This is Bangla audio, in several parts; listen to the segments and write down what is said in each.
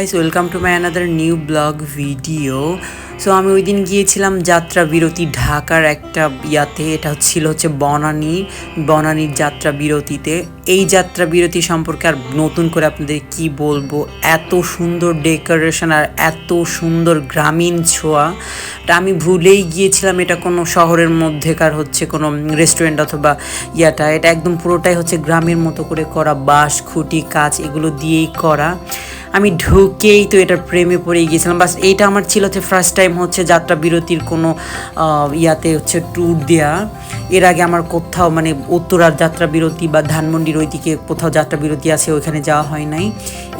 Guys welcome to my another new blog video so আমি ওই দিন গিয়েছিলাম যাত্রা বিরতি ঢাকার একটা ইয়াতে, এটা ছিল হচ্ছে বনানী, বনানীর যাত্রা বিরতিতে। এই যাত্রা বিরতি সম্পর্কে আর নতুন করে আপনাদের কি বলব? এত সুন্দর ডেকোরেশন আর এত সুন্দর গ্রামীণ ছোঁয়া। আমি ভুলেই গিয়েছিলাম এটা কোনো শহরের মধ্যেকার হচ্ছে কোনো রেস্টুরেন্ট অথবা ইয়াটা। এটা একদম পুরোটাই হচ্ছে গ্রামের মতো করে করা, বাঁশ, খুঁটি কাজ এগুলো দিয়েই করা। আমি ঢুকেই তো এটার প্রেমে পড়ে গিয়েছিলাম। বাস এইটা আমার ছিল হচ্ছে ফার্স্ট টাইম হচ্ছে যাত্রা বিরতির কোনো ইয়াতে হচ্ছে ট্যুর দেয়া। এর আগে আমার কোথাও মানে উত্তরার যাত্রা বিরতি বা ধানমন্ডির ওইদিকে কোথাও যাত্রা বিরতি আছে, ওইখানে যাওয়া হয় নাই।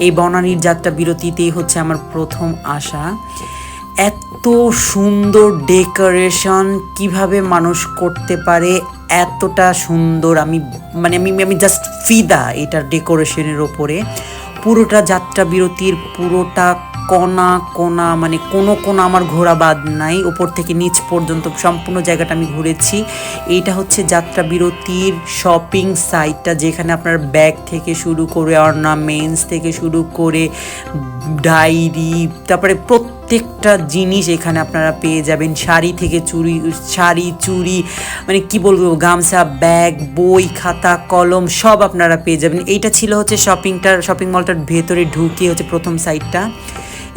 এই বনানীর যাত্রা বিরতিতেই হচ্ছে আমার প্রথম আশা এত সুন্দর ডেকোরেশন, কীভাবে মানুষ করতে পারে, এতটা সুন্দর। আমি মানে আমি আমি জাস্ট ফিদা এটার ডেকোরেশনের ওপরে। পুরোটা যাত্রা বিরতির পুরোটা কোনা কোনা মানে কোনো কোনো আমার ঘোরা বাদ নাই। ওপর থেকে নিচ পর্যন্ত সম্পূর্ণ জায়গাটা আমি ঘুরেছি। এইটা হচ্ছে যাত্রা বিরতির শপিং সাইটটা, যেখানে আপনার ব্যাগ থেকে শুরু করে অর্নামেন্টস থেকে শুরু করে ডায়েরি, তারপরে প্রত্যেকটা জিনিস এখানে আপনারা পেয়ে যাবেন। শাড়ি থেকে চুড়ি শাড়ি, চুড়ি মানে কি বলব, গামছা, ব্যাগ, বই, খাতা, কলম সব আপনারা পেয়ে যাবেন। এইটা ছিল হচ্ছে শপিংটার, শপিং মলটার ভেতরে ঢুকে হচ্ছে প্রথম সাইডটা।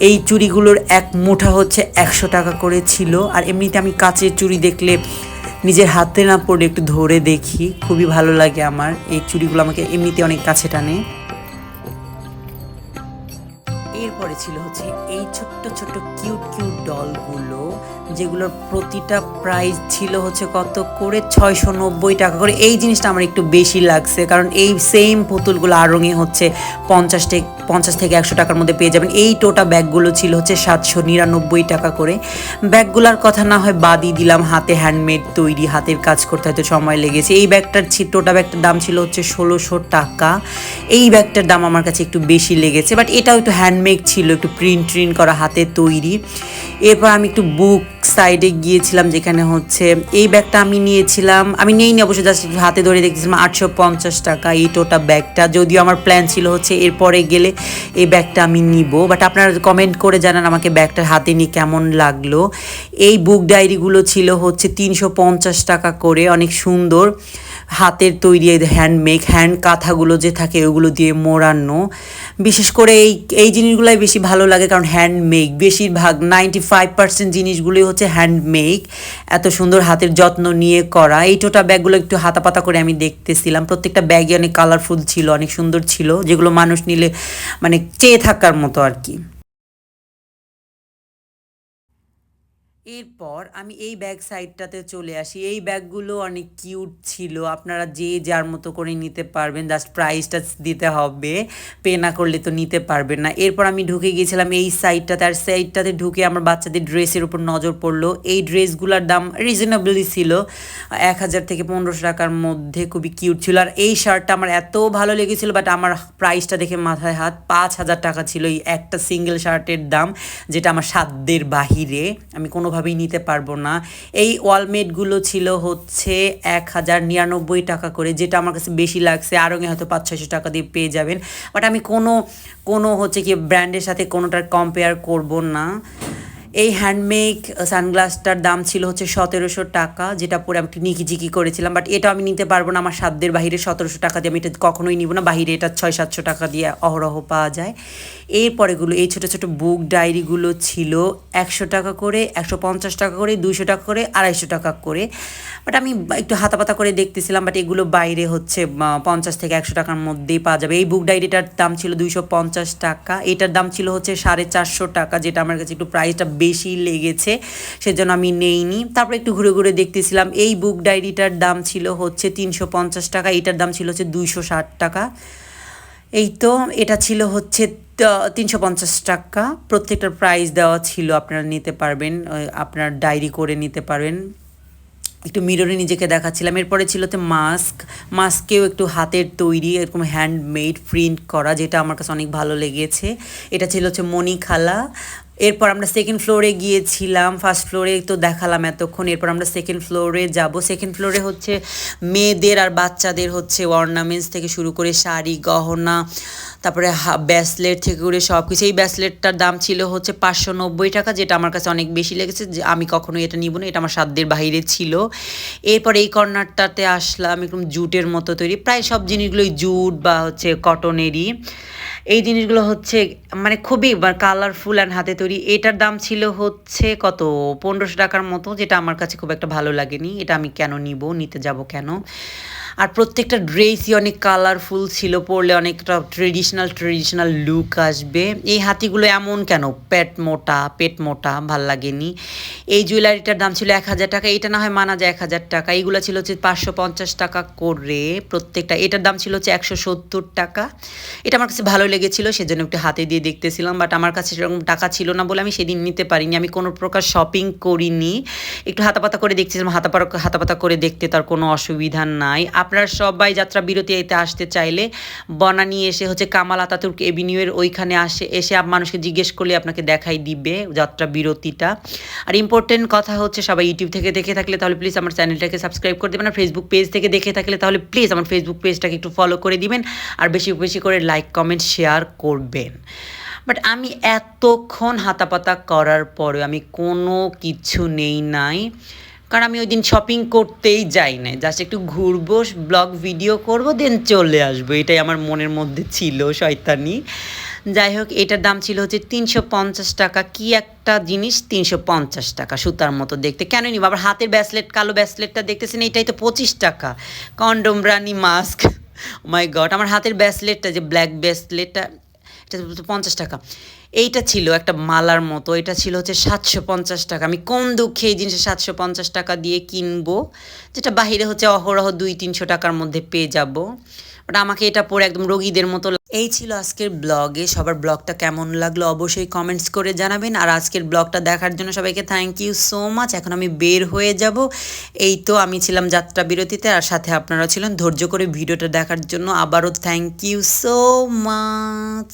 এই চুড়িগুলোর এক মুঠা হচ্ছে একশো টাকা করে ছিল। আর এমনিতে আমি কাচের চুড়ি দেখলে নিজের হাতে না পড়ে একটু ধরে দেখি। খুবই ভালো লাগে আমার। এই চুড়িগুলো আমাকে এমনিতে অনেক কাছে টানে। এরপরে ছিল হচ্ছে এই ছোট্ট ছোট্ট কিউট কিউট ডলগুলো, যেগুলোর প্রতিটা প্রাইস ছিল হচ্ছে কত করে? ছয়শো নব্বই টাকা করে। এই জিনিসটা আমার একটু বেশি লাগছে, কারণ এই সেম পুতুলগুলো আড়ঙে হচ্ছে পঞ্চাশ পঞ্চাশ থেকে একশো টাকার মধ্যে পেয়ে যাবেন। এই টোটা ব্যাগগুলো ছিল হচ্ছে সাতশো নিরানব্বই টাকা করে। ব্যাগগুলোর কথা না হয় বাদই দিলাম, হাতে হ্যান্ডমেড তৈরি, হাতের কাজ করতে হয়তো সময় লেগেছে। এই ব্যাগটার টোটা ব্যাগটার দাম ছিল হচ্ছে ষোলোশো টাকা। এই ব্যাগটার দাম আমার কাছে একটু বেশি লেগেছে বাট এটাও একটু হ্যান্ডমেড ছিল, একটু প্রিন্ট ট্রিন্ট করা, হাতে তৈরি। এরপর আমি একটু বুক সাইডে গিয়েছিলাম যেখানে হচ্ছে এই ব্যাগটা আমি নিয়েছিলাম। আমি নেইনি অবশ্যই জাস্ট হাতে ধরে দেখেছিলাম আটশো পঞ্চাশ টাকা এই টোটা ব্যাগটা। যদিও আমার প্ল্যান ছিল হচ্ছে এরপরে গেলে এই ব্যাগটা আমি নিব বাট আপনারা কমেন্ট করে জানান আমাকে ব্যাগটার হাতে নিয়ে কেমন লাগল। এই বুক ডায়েরিগুলো ছিল হচ্ছে তিনশো পঞ্চাশ টাকা করে, অনেক সুন্দর। হাতের তৈরি হ্যান্ডমেক হ্যান্ড কাঁথাগুলো যে থাকে ওগুলো দিয়ে মোড়ানো। বিশেষ করে এই এই জিনিসগুলোই বেশি ভালো লাগে কারণ হ্যান্ডমেক বেশিরভাগ নাইনটি ফাইভ পার্সেন্ট জিনিসগুলোই হচ্ছে হ্যান্ডমেক এত সুন্দর হাতের যত্ন নিয়ে করা। এই টোটা ব্যাগগুলো একটু হাতা পাতা করে আমি দেখতেছিলাম। প্রত্যেকটা ব্যাগে অনেক কালারফুল ছিল, অনেক সুন্দর ছিল, যেগুলো মানুষ নিলে মানে চেয়ে থাকার মতো আর কি। এরপর আমি এই ব্যাগ সাইডটাতে চলে আসি। এই ব্যাগগুলো অনেক কিউট ছিল। আপনারা যে যার মতো করে নিতে পারবেন। জাস্ট প্রাইসটা দিতে হবে। পে না করলে তো নিতে পারবেন না। এরপর আমি ঢুকে গিয়েছিলাম এই সাইডটাতে আর সাইডটাতে ঢুকে আমার বাচ্চাদের ড্রেসের উপর নজর পড়ল। এই ড্রেসগুলোর দাম রিজনেবলি ছিল। এক হাজার থেকে পনেরোশো টাকার মধ্যে খুবই কিউট ছিল। আর এই শার্টটা আমার এত ভালো লেগেছিল বাট আমার প্রাইসটা দেখে মাথায় হাত পাঁচ হাজার টাকা ছিল। এই একটা সিঙ্গেল শার্টের দাম, যেটা আমার সাধ্যের বাহিরে। আমি কোনোভাবেই নিতে পারব না। এই ওয়ালমেটগুলো ছিল হচ্ছে এক হাজার নিরানব্বই টাকা করে, যেটা আমার কাছে বেশি লাগছে। আরও হয়তো পাঁচ ছয়শো টাকা দিয়ে পেয়ে যাবেন। বাট আমি কোনো কোনো হচ্ছে কি ব্র্যান্ডের সাথে কোনোটার কম্পেয়ার করব না। এই হ্যান্ডমেক সানগ্লাসটার দাম ছিল হচ্ছে সতেরোশো টাকা, যেটা পরে আমি নিকিজিকি করেছিলাম। বাট এটা আমি নিতে পারব না। আমার সাধ্যের বাহিরে সতেরোশো টাকা দিয়ে আমি এটা কখনোই নিব না। বাহিরে এটা ছয় সাতশো টাকা দিয়ে অহরহ পাওয়া যায়। এরপরেগুলো, এই ছোটো ছোটো বুক ডায়েরিগুলো ছিল একশো টাকা করে, একশো পঞ্চাশ টাকা করে, দুইশো টাকা করে, আড়াইশো টাকা করে। বাট আমি একটু হাতাপাতা করে দেখতেছিলাম বাট এগুলো বাইরে হচ্ছে পঞ্চাশ থেকে একশো টাকার মধ্যেই পাওয়া যাবে। এই বুক ডায়েরিটার দাম ছিল দুইশো পঞ্চাশ টাকা। এটার দাম ছিল হচ্ছে সাড়ে চারশো টাকা, যেটা আমার কাছে একটু প্রাইসটা বেশি লেগেছে, সেজন্য আমি নেইনি। তারপরে একটু ঘুরে ঘুরে দেখতেছিলাম, এই বুক ডায়েরিটার দাম ছিল হচ্ছে তিনশো পঞ্চাশ টাকা, এটার দাম ছিল হচ্ছে দুইশো ষাট টাকা। এই তো, এটা ছিল হচ্ছে তিনশো পঞ্চাশ টাকা। প্রত্যেকটার প্রাইস দেওয়া ছিল, আপনারা নিতে পারবেন আপনার ডায়েরি করে নিতে পারবেন। একটু মিররে নিজেকে দেখাচ্ছিলাম। এরপরে ছিল তো মাস্ক মাস্কেও একটু হাতের তৈরি, এরকম হ্যান্ডমেড প্রিন্ট করা, যেটা আমার কাছে অনেক ভালো লেগেছে। এটা ছিল হচ্ছে মণিখালা। এরপর আমরা সেকেন্ড ফ্লোরে গিয়েছিলাম ফার্স্ট ফ্লোরে তো দেখালাম এতক্ষণ, এরপর আমরা সেকেন্ড ফ্লোরে যাব। সেকেন্ড ফ্লোরে হচ্ছে মেয়েদের আর বাচ্চাদের হচ্ছে অর্নামেন্টস থেকে শুরু করে শাড়ি, গহনা, তারপরে ব্যাসলেট থেকে করে সব কিছু এই ব্যাসলেটটার দাম ছিল হচ্ছে পাঁচশো নব্বই টাকা, যেটা আমার কাছে অনেক বেশি লেগেছে, যে আমি কখনো এটা নিব না, এটা আমার সাধ্যের বাইরে ছিল। এরপর এই কর্নারটাতে আসলাম, একদম জুটের মতো তৈরি। প্রায় সব জিনিসগুলোই জুট বা হচ্ছে কটনেরই এই জিনিসগুলো হচ্ছে মানে খুবই কালারফুল অ্যান্ড হাতে তৈরি। এটার দাম ছিল হচ্ছে কত? পনেরোশো টাকার মতো, যেটা আমার কাছে খুব একটা ভালো লাগেনি। এটা আমি কেন নিব? নিতে যাব কেন? আর প্রত্যেকটা ড্রেসই অনেক কালারফুল ছিল, পরলে অনেকটা ট্রেডিশনাল ট্রেডিশনাল লুক আসবে। এই হাতিগুলো এমন কেন? পেট মোটা পেট মোটা, ভালো লাগেনি। এই জুয়েলারিটার দাম ছিল এক হাজার টাকা এটা না হয় মানা যায় এক হাজার টাকা। এইগুলো ছিল হচ্ছে পাঁচশো পঞ্চাশ টাকা করে প্রত্যেকটা। এটার দাম ছিল হচ্ছে একশো সত্তর টাকা। এটা আমার কাছে ভালো লেগেছিল, সেজন্য একটু হাতে দিয়ে দেখতেছিলাম বাট আমার কাছে সেরকম টাকা ছিল না বলে আমি সেদিন নিতে পারিনি। আমি কোনো প্রকার শপিং করিনি। একটু হাতাপাতা করে দেখছিলাম হাতাপাতা হাতাপাতা করে দেখতে তার কোনো অসুবিধা নাই। আপনারা সবাই যাত্রা বিরতিতে আসতে চাইলে বনানি এসে হচ্ছে কামাল আতাতুর্ক এভিনিউয়ের ওইখানে আসে, এসে মানুষকে জিজ্ঞেস করলে আপনাকে দেখাই দিবে যাত্রা বিরতিটা। আর ইম্পর্টেন্ট কথা হচ্ছে সবাই ইউটিউব থেকে দেখে থাকলে তাহলে প্লিজ আমার চ্যানেলটাকে সাবস্ক্রাইব করে দেবেন, আর ফেসবুক পেজ থেকে দেখে থাকলে তাহলে প্লিজ আমার ফেসবুক পেজটাকে একটু ফলো করে দিবেন, আর বেশি বেশি করে লাইক কমেন্ট শেয়ার করবেন। বাট আমি এতক্ষণ হাতাপাতা করার পরে আমি কোনো কিছু নেই নাই। কারণ আমি ওই দিন শপিং করতেই যাই না জাস্ট একটু ঘুরবো ব্লগ ভিডিও করব দেন চলে আসব। এটাই আমার মনের মধ্যে ছিল শয়তানি। যাই হোক, এটার দাম ছিল হচ্ছে তিনশো পঞ্চাশ টাকা। কি একটা জিনিস তিনশো পঞ্চাশ টাকা, সুতার মতো দেখতে। কেন নিব? আবার হাতের ব্যাসলেট কালো ব্যাসলেটটা দেখতেছেন, এটাই তো পঁচিশ টাকা। কন্ডম রানি মাস্ক মাই গড আমার হাতের ব্যাসলেটটা যে ব্ল্যাক ব্যাসলেটটা এটা পঞ্চাশ টাকা। এইটা ছিল একটা মালার মতো, এটা ছিল হচ্ছে সাতশো পঞ্চাশ টাকা। আমি কোন দুঃখে এই জিনিসটা সাতশো পঞ্চাশ টাকা দিয়ে কিনবো, যেটা বাহিরে হচ্ছে অহরহ দুই তিনশো টাকার মধ্যে পেয়ে যাব। বাট আমাকে এটা পরে একদম রোগীদের মতো এই ছিল আজকের ব্লগে। সবার ব্লগটা কেমন লাগল অবশ্যই কমেন্টস করে জানাবেন। আর আজকের ব্লগটা দেখার জন্য সবাইকে থ্যাংক ইউ সো মাচ এখন আমি বের হয়ে যাব। এই তো আমি ছিলাম যাত্রা বিরতিতে, আর সাথে আপনারা ছিলেন। ধৈর্য করে ভিডিওটা দেখার জন্য আবারও থ্যাংক ইউ সো মাচ